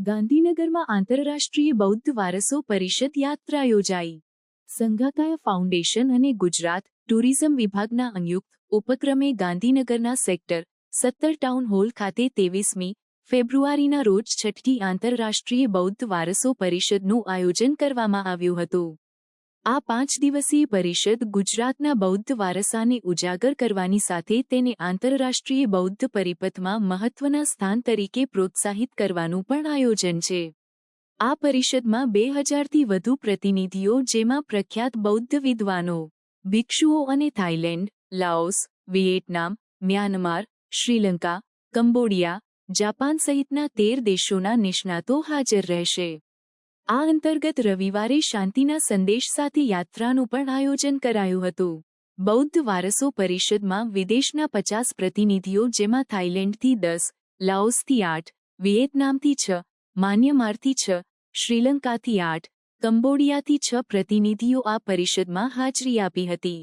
ગાંધીનગરમાં આંતરરાષ્ટ્રીય બૌદ્ધ વારસો પરિષદ યાત્રા યોજાઈ. સંઘાકાય ફાઉન્ડેશન અને ગુજરાત ટુરિઝમ વિભાગના સંયુક્ત ઉપક્રમે ગાંધીનગરના સેક્ટર સત્તર ટાઉન હોલ ખાતે તેવીસમી ફેબ્રુઆરીના રોજ છઠ્ઠી આંતરરાષ્ટ્રીય બૌદ્ધ વારસો પરિષદનું આયોજન કરવામાં આવ્યું હતું. આ પાંચ દિવસીય પરિષદ ગુજરાતના બૌદ્ધ વારસાને ઉજાગર કરવાની સાથે તેને આંતરરાષ્ટ્રીય બૌદ્ધ પરિપથમાં મહત્વના સ્થાન તરીકે પ્રોત્સાહિત કરવાનું પણ આયોજન છે. આ પરિષદમાં બે હજારથી વધુ પ્રતિનિધિઓ જેમાં પ્રખ્યાત બૌદ્ધ વિદ્વાનો, ભિક્ષુઓ અને Thailand, Laos Vietnam Myanmar, Sri Lanka, Cambodia, Japan સહિતના તેર દેશોના નિષ્ણાતો હાજર રહેશે. આ અંતર્ગત રવિવારે શાંતિના સંદેશ સાથે યાત્રાનું પણ આયોજન કરાયું હતું. બૌદ્ધ વારસો પરિષદમાં વિદેશના પચાસ પ્રતિનિધિઓ જેમાં થાઇલેન્ડથી દસ, લાઓસથી આઠ, વિયેતનામથી છ, માન્યમારથી છ, શ્રીલંકાથી આઠ, કંબોડિયાથી છ પ્રતિનિધિઓ આ પરિષદમાં હાજરી આપી હતી.